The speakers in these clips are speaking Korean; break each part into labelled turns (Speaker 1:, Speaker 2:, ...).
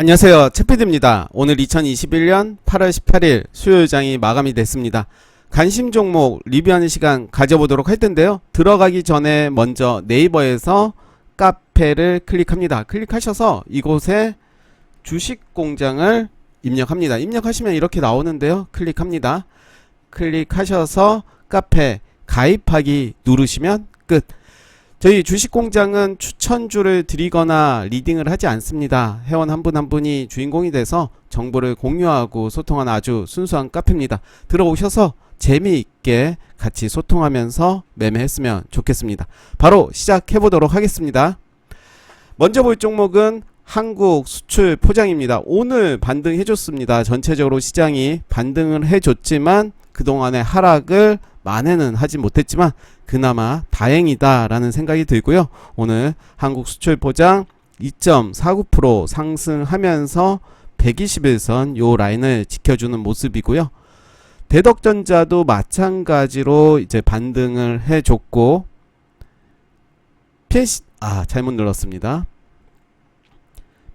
Speaker 1: 안녕하세요. 채피드입니다. 오늘 2021년 8월 18일 수요일장이 마감이 됐습니다. 관심 종목 리뷰하는 시간 가져보도록 할 텐데요. 들어가기 전에 먼저 네이버에서 카페를 클릭합니다. 클릭하셔서 이곳에 주식 공장을 입력합니다. 입력하시면 이렇게 나오는데요. 클릭합니다. 클릭하셔서 카페 가입하기 누르시면 끝. 저희 주식공장은 추천주를 드리거나 리딩을 하지 않습니다. 회원 한분한 분이 주인공이 돼서 정보를 공유하고 소통하는 아주 순수한 카페입니다. 들어오셔서 재미있게 같이 소통하면서 매매했으면 좋겠습니다. 바로 시작해 보도록 하겠습니다. 먼저 볼 종목은 한국 수출 포장입니다. 오늘 반등해 줬습니다. 전체적으로 시장이 반등을 해 줬지만 그동안의 하락을 만회는 하지 못했지만 그나마 다행이다라는 생각이 들고요. 오늘 한국 수출 포장 2.49% 상승하면서 121선 요 라인을 지켜주는 모습이고요. 대덕전자도 마찬가지로 이제 반등을 해줬고 PNC 아 잘못 눌렀습니다.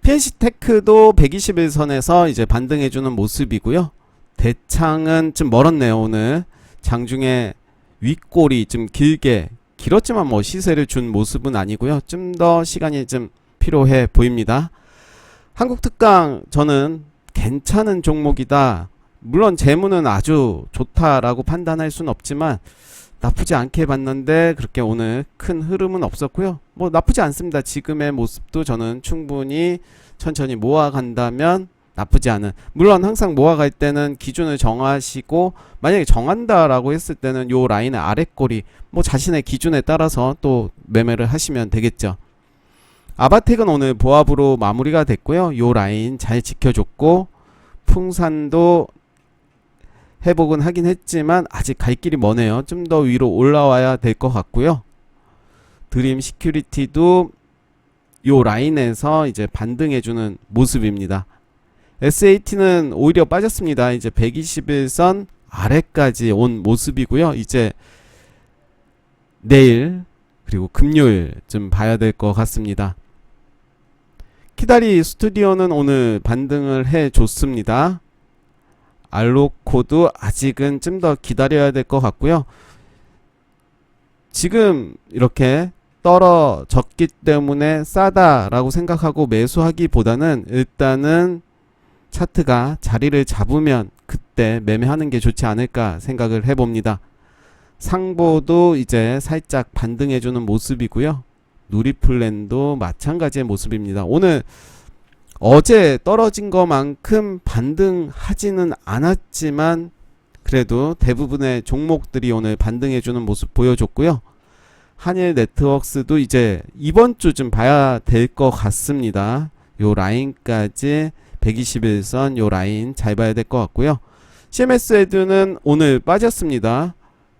Speaker 1: PNC테크도 121선에서 이제 반등해주는 모습이고요. 대창은 좀 멀었네요 오늘 장중에 윗골이 좀 길게 길었지만 뭐 시세를 준 모습은 아니고요. 좀 더 시간이 좀 필요해 보입니다. 한국 특강 저는 괜찮은 종목이다. 물론 재무는 아주 좋다라고 판단할 수는 없지만 나쁘지 않게 봤는데 그렇게 오늘 큰 흐름은 없었고요. 뭐 나쁘지 않습니다. 지금의 모습도 저는 충분히 천천히 모아간다면 나쁘지 않은. 물론 항상 모아갈 때는 기준을 정하시고 만약에 정한다라고 했을 때는 요 라인의 아랫골이 뭐 자신의 기준에 따라서 또 매매를 하시면 되겠죠. 아바텍은 오늘 보합으로 마무리가 됐고요. 요 라인 잘 지켜줬고 풍산도 회복은 하긴 했지만 아직 갈 길이 머네요. 좀 더 위로 올라와야 될 것 같고요. 드림 시큐리티도 요 라인에서 이제 반등해주는 모습입니다 SAT는 오히려 빠졌습니다. 이제 121선 아래까지 온 모습이고요. 이제 내일 그리고 금요일 좀 봐야 될 것 같습니다. 키다리 스튜디오는 오늘 반등을 해 줬습니다. 알로코도 아직은 좀 더 기다려야 될 것 같고요. 지금 이렇게 떨어졌기 때문에 싸다라고 생각하고 매수하기보다는 일단은 차트가 자리를 잡으면 그때 매매하는 게 좋지 않을까 생각을 해봅니다. 상보도 이제 살짝 반등해주는 모습이고요. 누리플랜도 마찬가지의 모습입니다. 오늘 어제 떨어진 것만큼 반등하지는 않았지만 그래도 대부분의 종목들이 오늘 반등해주는 모습 보여줬고요. 한일 네트워크스도 이제 이번 주좀 봐야 될 것 같습니다. 요 라인까지 121선 요 라인 잘 봐야 될 것 같고요. CMS 에드는 오늘 빠졌습니다.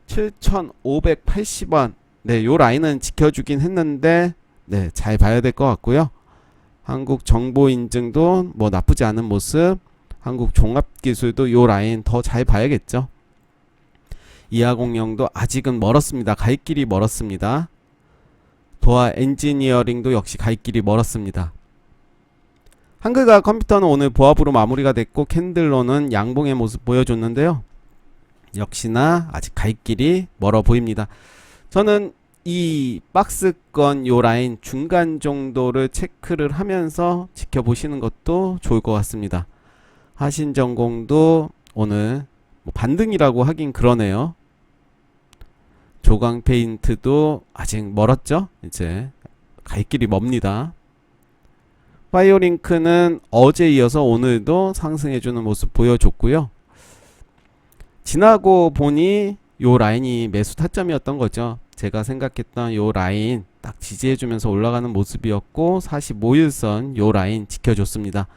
Speaker 1: 7,580원. 네, 요 라인은 지켜주긴 했는데 네, 잘 봐야 될 것 같고요. 한국 정보 인증도 뭐 나쁘지 않은 모습. 한국 종합 기술도 요 라인 더 잘 봐야겠죠. 이하공영도 아직은 멀었습니다. 갈 길이 멀었습니다. 도화 엔지니어링도 역시 갈 길이 멀었습니다. 한글과 컴퓨터는 오늘 보합으로 마무리가 됐고 캔들로는 양봉의 모습 보여줬는데요. 역시나 아직 갈 길이 멀어 보입니다. 저는 이 박스권 요 라인 중간 정도를 체크를 하면서 지켜보시는 것도 좋을 것 같습니다. 하신전공도 오늘 뭐 반등이라고 하긴 그러네요. 조광 페인트도 아직 멀었죠? 이제 갈 길이 멉니다. 파이어링크는 어제 이어서 오늘도 상승해주는 모습 보여줬고요. 지나고 보니 요 라인이 매수 타점이었던 거죠. 제가 생각했던 요 라인 딱 지지해주면서 올라가는 모습이었고 45일선 요 라인 지켜줬습니다.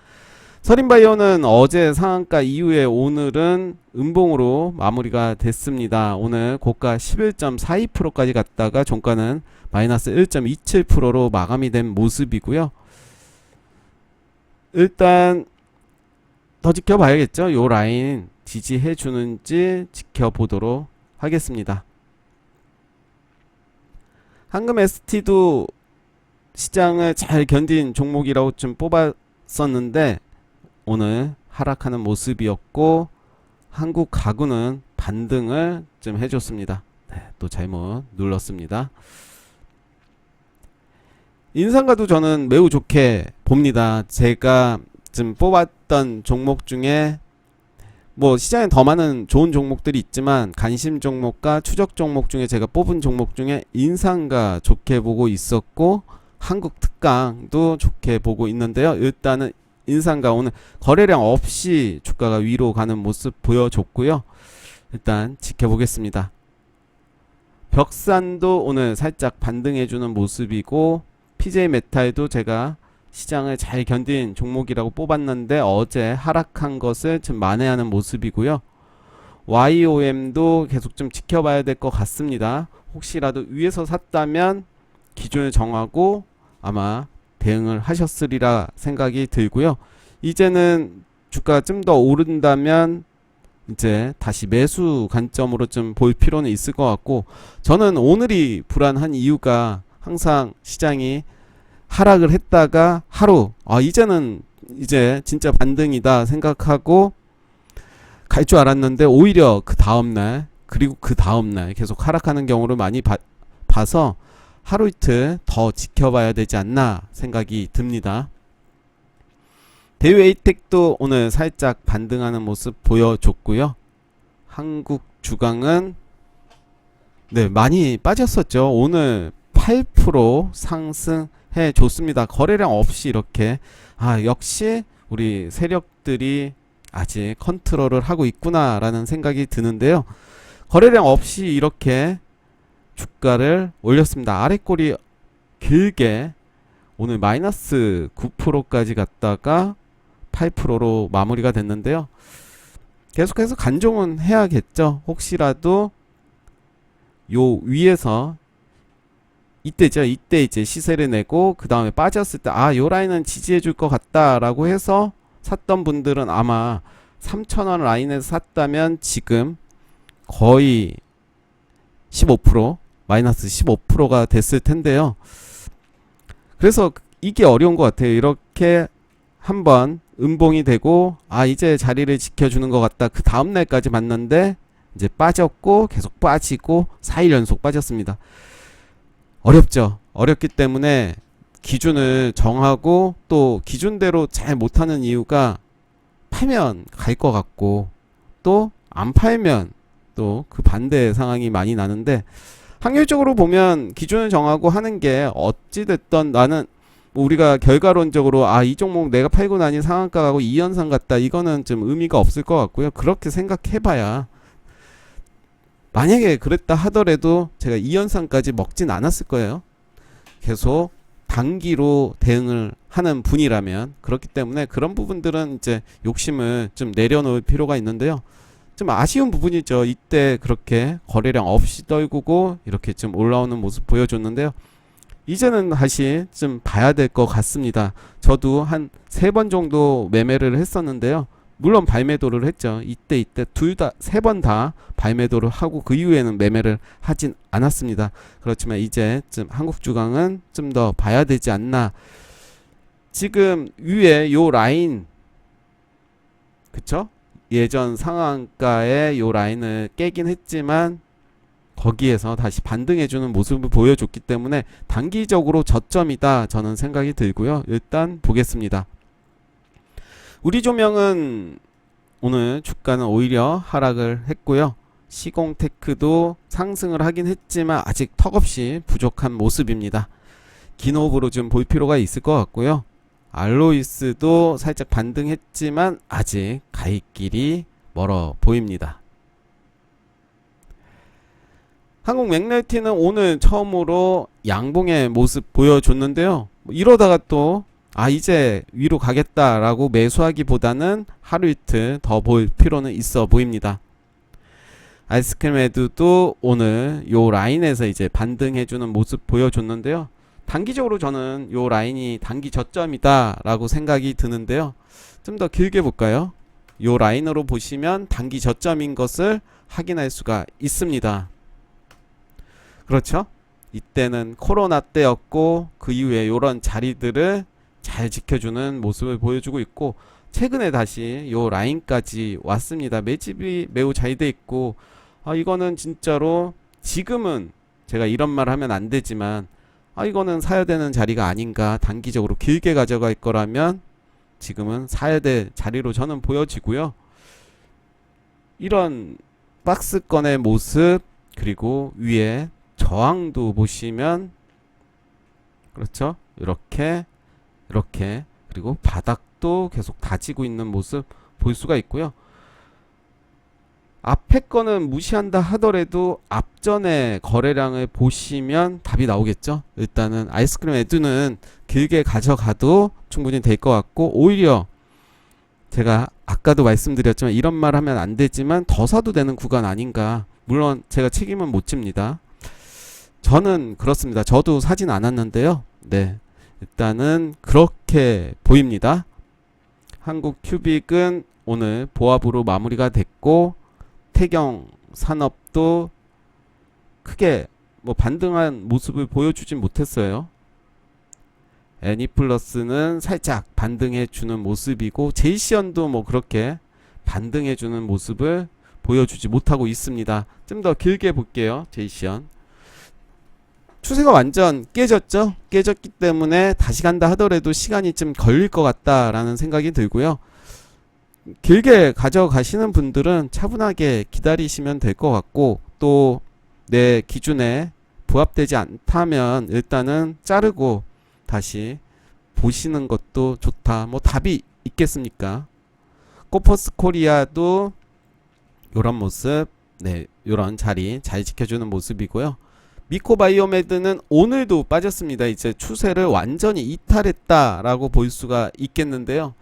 Speaker 1: 서린바이오는 어제 상한가 이후에 오늘은 음봉으로 마무리가 됐습니다. 오늘 고가 11.42%까지 갔다가 종가는 마이너스 1.27%로 마감이 된 모습이고요. 일단 더 지켜봐야겠죠. 요 라인 지지해 주는지 지켜보도록 하겠습니다. 황금 ST도 시장을 잘 견딘 종목이라고 좀 뽑아 올랐었는데 오늘 하락하는 모습이었고 한국 가구는 반등을 좀 해줬습니다. 네, 또 잘못 눌렀습니다. 인상가도 저는 매우 좋게 봅니다. 제가 좀 뽑았던 종목 중에 뭐 시장에 더 많은 좋은 종목들이 있지만 관심 종목과 추적 종목 중에 제가 뽑은 종목 중에 인상가 좋게 보고 있었고 한국 특강도 좋게 보고 있는데요. 일단은 인상가 오늘 거래량 없이 주가가 위로 가는 모습 보여줬고요. 일단 지켜보겠습니다. 벽산도 오늘 살짝 반등해주는 모습이고 PJ 메탈도 제가 시장을 잘 견딘 종목이라고 뽑았는데 어제 하락한 것을 좀 만회하는 모습이고요. YOM도 계속 좀 지켜봐야 될 것 같습니다. 혹시라도 위에서 샀다면 기준을 정하고 아마 대응을 하셨으리라 생각이 들고요. 이제는 주가 좀 더 오른다면 이제 다시 매수 관점으로 좀 볼 필요는 있을 것 같고 저는 오늘이 불안한 이유가 항상 시장이 하락을 했다가 하루 아 이제는 이제 진짜 반등이다 생각하고 갈 줄 알았는데 오히려 그 다음 날 그리고 그 다음 날 계속 하락하는 경우를 많이 봐, 봐서 하루 이틀 더 지켜봐야 되지 않나 생각이 듭니다. 대외이텍도 오늘 살짝 반등하는 모습 보여줬고요. 한국 주강은 네 많이 빠졌었죠. 오늘 8% 상승 해 줬습니다. 거래량 없이 이렇게 아 역시 우리 세력들이 아직 컨트롤을 하고 있구나라는 생각이 드는데요. 거래량 없이 이렇게 주가를 올렸습니다. 아래 꼬리 길게 오늘 마이너스 9%까지 갔다가 8%로 마무리가 됐는데요. 계속해서 간종은 해야겠죠. 혹시라도 요 위에서 이때죠. 이때 이제 시세를 내고 그 다음에 빠졌을 때 아 요 라인은 지지해 줄 것 같다라고 해서 샀던 분들은 아마 3,000원 라인에서 샀다면 지금 거의 15% 마이너스 15%가 됐을 텐데요. 그래서 이게 어려운 것 같아요. 이렇게 한번 음봉이 되고 아 이제 자리를 지켜주는 것 같다. 그 다음 날까지 봤는데 이제 빠졌고 계속 빠지고 4일 연속 빠졌습니다. 어렵죠. 어렵기 때문에 기준을 정하고 또 기준대로 잘 못하는 이유가 팔면 갈 것 같고 또 안 팔면 또 그 반대 상황이 많이 나는데 확률적으로 보면 기준을 정하고 하는 게 어찌됐던 나는 뭐 우리가 결과론적으로 아 이 종목 내가 팔고 나니 상한가하고 이연상 같다 이거는 좀 의미가 없을 것 같고요 그렇게 생각해봐야 만약에 그랬다 하더라도 제가 이연상까지 먹진 않았을 거예요 계속 단기로 대응을 하는 분이라면 그렇기 때문에 그런 부분들은 이제 욕심을 좀 내려놓을 필요가 있는데요 좀 아쉬운 부분이죠. 이때 그렇게 거래량 없이 떨구고 이렇게 좀 올라오는 모습 보여줬는데요. 이제는 다시 좀 봐야 될 것 같습니다. 저도 한 세 번 정도 매매를 했었는데요. 물론 발매도를 했죠. 이때 이때 둘 다 세 번 다 발매도를 하고 그 이후에는 매매를 하진 않았습니다. 그렇지만 이제 좀 한국 주강은 좀 더 봐야 되지 않나. 지금 위에 요 라인 그쵸? 예전 상한가의 요 라인을 깨긴 했지만 거기에서 다시 반등해주는 모습을 보여줬기 때문에 단기적으로 저점이다 저는 생각이 들고요. 일단 보겠습니다. 우리 조명은 오늘 주가는 오히려 하락을 했고요. 시공테크도 상승을 하긴 했지만 아직 턱없이 부족한 모습입니다. 기노브로 좀 볼 필요가 있을 것 같고요. 알로이스도 살짝 반등했지만 아직 갈 길이 멀어 보입니다. 한국 맥날티는 오늘 처음으로 양봉의 모습 보여줬는데요. 뭐 이러다가 또 아 이제 위로 가겠다라고 매수하기보다는 하루 이틀 더 볼 필요는 있어 보입니다. 아이스크림 에드도 오늘 요 라인에서 이제 반등해주는 모습 보여줬는데요. 단기적으로 저는 요 라인이 단기 저점이다 라고 생각이 드는데요 좀 더 길게 볼까요 요 라인으로 보시면 단기 저점인 것을 확인할 수가 있습니다 그렇죠 이때는 코로나 때였고 그 이후에 요런 자리들을 잘잘 지켜주는 모습을 보여주고 있고 최근에 다시 요 라인까지 왔습니다. 매집이 매우 잘 돼 있고 아 이거는 진짜로 지금은 제가 이런 말 하면 안 되지만 아 이거는 사야 되는 자리가 아닌가 단기적으로 길게 가져갈 거라면 지금은 사야 될 자리로 저는 보여지고요. 이런 박스권의 모습 그리고 위에 저항도 보시면 그렇죠? 이렇게 이렇게 그리고 바닥도 계속 다지고 있는 모습 볼 수가 있고요. 앞에 거는 무시한다 하더라도 앞전의 거래량을 보시면 답이 나오겠죠. 일단은 아이스크림 에드는 길게 가져가도 충분히 될 것 같고 오히려 제가 아까도 말씀드렸지만 이런 말 하면 안 되지만 더 사도 되는 구간 아닌가. 물론 제가 책임은 못 집니다. 저는 그렇습니다. 저도 사진 않았는데요. 네. 일단은 그렇게 보입니다. 한국 큐빅은 오늘 보합으로 마무리가 됐고 태경 산업도 크게 뭐 반등한 모습을 보여주진 못했어요. 애니플러스는 살짝 반등해 주는 모습이고 제이시언도 뭐 그렇게 반등해 주는 모습을 보여주지 못하고 있습니다. 좀 더 길게 볼게요. 제이시언. 추세가 완전 깨졌죠? 깨졌기 때문에 다시 간다 하더라도 시간이 좀 걸릴 것 같다라는 생각이 들고요. 길게 가져가시는 분들은 차분하게 기다리시면 될 것 같고 또 내 기준에 부합되지 않다면 일단은 자르고 다시 보시는 것도 좋다. 뭐 답이 있겠습니까? 코퍼스 코리아도 요런 모습, 네, 요런 자리 잘 지켜주는 모습이고요. 미코바이오메드는 오늘도 빠졌습니다. 이제 추세를 완전히 이탈했다라고 볼 수가 있겠는데요.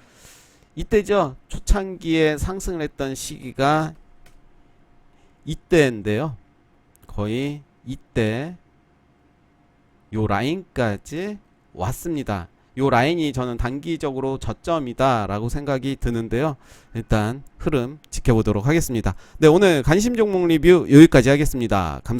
Speaker 1: 이때죠. 초창기에 상승을 했던 시기가 이때인데요. 거의 이때 요 라인까지 왔습니다. 요 라인이 저는 단기적으로 저점이다라고 생각이 드는데요. 일단 흐름 지켜보도록 하겠습니다. 네, 오늘 관심 종목 리뷰 여기까지 하겠습니다. 감사합니다.